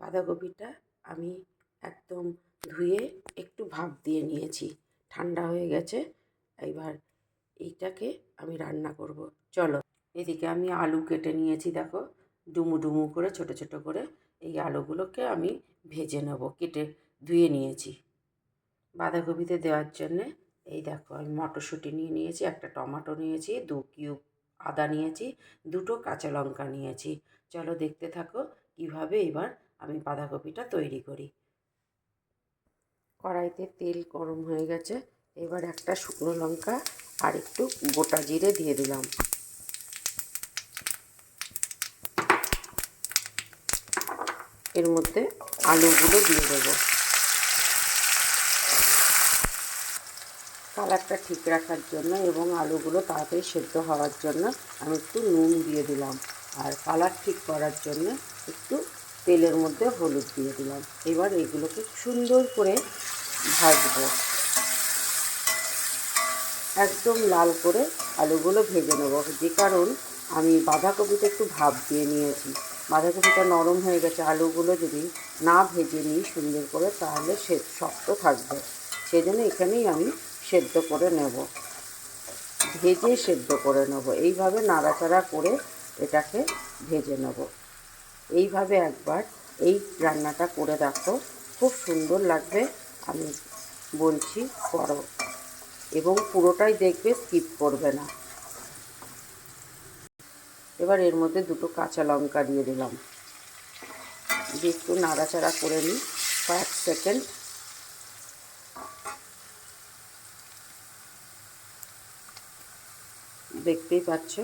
বাঁধাকপিটা আমি একদম ধুয়ে একটু ভাপ দিয়ে নিয়েছি। ঠান্ডা হয়ে গেছে এবার এইটাকে আমি রান্না করব। চলো, এদিকে আমি আলু কেটে নিয়েছি, দেখো, ডুমু ডুমু করে, ছোট ছোট করে এই আলুগুলোকে আমি ভেজে নেব, কেটে ধুয়ে নিয়েছি। বাঁধাকপিতে দেওয়ার জন্যে এই দেখো, আমি মটরশুঁটি নিয়ে নিয়েছি, একটা টমেটো নিয়েছি, দু কিউব আদা নিয়েছি, দুটো কাঁচা লঙ্কা নিয়েছি। চলো দেখতে থাকো কীভাবে এবার আমি বাঁধাকপিটা তৈরি করি। কড়াইতে তেল গরম হয়ে গেছে, এবার একটা শুকনো লঙ্কা আর একটু গোটা জিরে দিয়ে দিলাম। এর মধ্যে আলুগুলো দিয়ে দেবো। কালারটা ঠিক রাখার জন্য এবং আলুগুলো তাড়াতাড়ি সেদ্ধ হওয়ার জন্য আমি একটু নুন দিয়ে দিলাম। আর কালার ঠিক করার জন্য একটু তেলের মধ্যে হলুদ দিয়ে দিলাম। এবার এগুলোকে সুন্দর করে ভাজবো। একদম লাল করে আলুগুলো ভেজে নেব। যে কারণ আমি বাঁধাকপিতে একটু ভাপ দিয়ে নিয়েছি। বাঁধাকপিটা নরম হয়ে গেছে। আলুগুলো যদি না ভেজে নিই সুন্দর করে, তাহলে সে শক্ত থাকবে। সেই জন্য এখানেই আমি সেদ্ধ করে নেব। ভেজে সেদ্ধ করে নেব। এইভাবে নাড়াচাড়া করে এটাকে ভেজে নেব। এইভাবে একবার এই রান্নাটা করে দেখো। খুব সুন্দর লাগবে, আমি বলছি করো। এবং পুরোটাই দেখবে স্কিপ করবে না। এবার এর মধ্যে দুটো কাঁচা লঙ্কা দিয়ে দিলাম। দিয়ে একটু নাড়াচাড়া করে নিই, কয়েক সেকেন্ড। দেখতেই পাচ্ছ?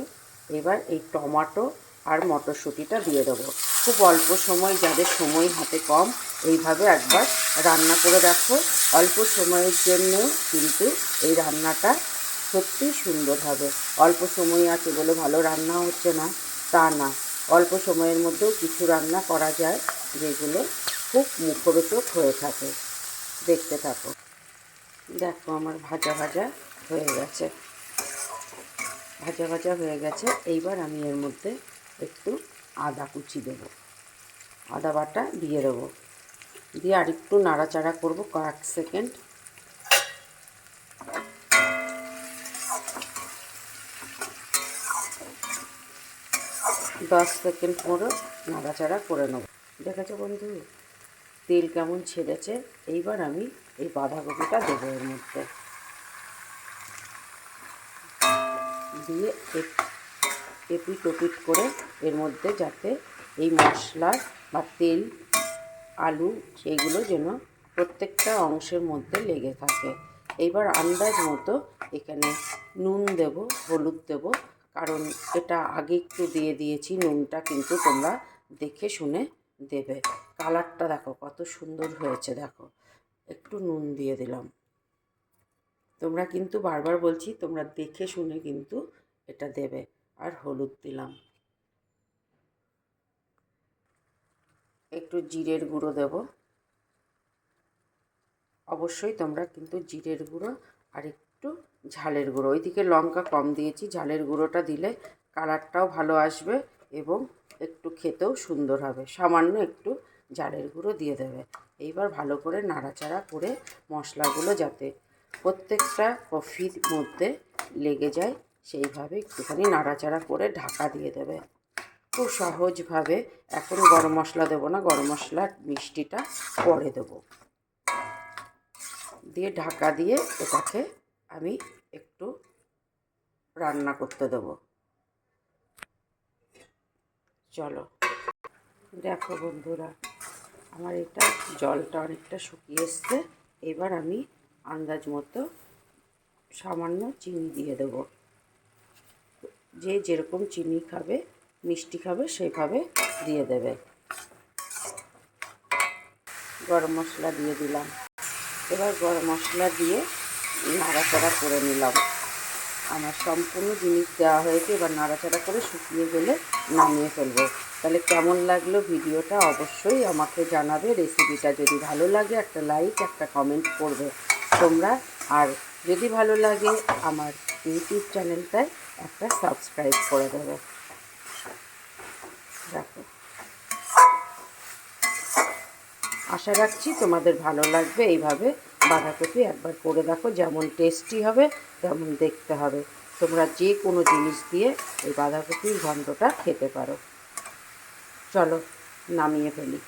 এবার এই টমাটো আর মটরশুঁটিটা দিয়ে দেবো। খুব অল্প সময় যাদের সময় হাতে কম। এইভাবে একবার রান্না করে রাখো অল্প সময়ের জন্য কিন্তু এই রান্নাটা সত্যিই সুন্দর হবে। অল্প সময় আছে বলে ভালো রান্না হচ্ছে না, তা না। অল্প সময়ের মধ্যেও কিছু রান্না করা যায় যেগুলো খুব মুখরোচক হয়ে থাকে। দেখতে থাকো। দেখো আমার ভাজা ভাজা হয়ে গেছে। ভাজা ভাজা হয়ে গেছে। এইবার আমি এর মধ্যে একটু আদা কুচি দেব। আদা বাটা দিয়ে দেবো। দিয়ে আর একটু নাড়াচাড়া করব কয়েক সেকেন্ড। দশ সেকেন্ড পরে নাড়াচাড়া করে নেব। দেখেছ বন্ধু? তেল কেমন ছেড়েছে? এইবার আমি এই বাঁধাকপিটা দেবো এর মধ্যে। দিয়ে এপিট ওপিট করে এর মধ্যে যাতে এই মশলা বা তেল, আলু সেইগুলো যেন প্রত্যেকটা অংশের মধ্যে লেগে থাকে। এইবার আন্দাজ মতো এখানে নুন দেব, হলুদ দেব, কারণ এটা আগে একটু দিয়ে দিয়েছি, নুনটা কিন্তু তোমরা দেখে শুনে দেবে। কালারটা দেখো, কত সুন্দর হয়েছে, দেখো। একটু নুন দিয়ে দিলাম। তোমরা কিন্তু বারবার বলছি, তোমরা দেখে শুনে কিন্তু এটা দেবে। আর হলুদ দিলাম। একটু জিরের গুঁড়ো দেব। অবশ্যই তোমরা কিন্তু জিরের গুঁড়ো আর একটু ঝালের গুঁড়ো। ওইদিকে লঙ্কা কম দিয়েছি। ঝালের গুঁড়োটা দিলে কালারটাও ভালো আসবে এবং একটু খেতেও সুন্দর হবে। সামান্য একটু ঝালের গুঁড়ো দিয়ে দেবে। এইবার ভালো করে নাড়াচাড়া করে মশলাগুলো যাতে প্রত্যেকটা কফির মধ্যে লেগে যায় সেইভাবে একটুখানি নাড়াচাড়া করে ঢাকা দিয়ে দেবে। খুব সহজভাবে এখন গরম মশলা দেবো না, গরম মশলার মিষ্টিটা পরে দেবো। দিয়ে ঢাকা দিয়ে এটাকে আমি একটু রান্না করতে দেবো। চলো। দেখো বন্ধুরা, আমার এটা জলটা অনেকটা শুকিয়ে এসছে। এবার আমি আন্দাজ মতো সামান্য চিনি দিয়ে দেবো। যে যেরকম চিনি খাবে, মিষ্টি খাবে সেইভাবে দিয়ে দেবে। গরম মশলা দিয়ে দিলাম। এবার গরম মশলা দিয়ে নাড়াচাড়া করে নিলাম। আমার সম্পূর্ণ জিনিস দেওয়া হয়েছে, এবার নাড়াচাড়া করে শুকিয়ে গেলে নামিয়ে ফেলব। তাহলে কেমন লাগল ভিডিওটা অবশ্যই আমাকে জানাবে। রেসিপিটা যদি ভালো লাগে, একটা লাইক, একটা কমেন্ট করবে তোমরা। আর যদি ভালো লাগে আমার ইউটিউব চ্যানেলটায় একটা সাবস্ক্রাইব করে দেবে দেখো আশা রাখছি তোমাদের ভালো লাগবে এইভাবে বাঁধাকপি একবার করে দেখো, যেমন টেস্টি হবে, তেমন দেখতে হবে। তোমরা যে কোনো জিনিস দিয়ে এই বাঁধাকপির ঘন্টটা খেতে পারো। চলো, নামিয়ে ফেলি।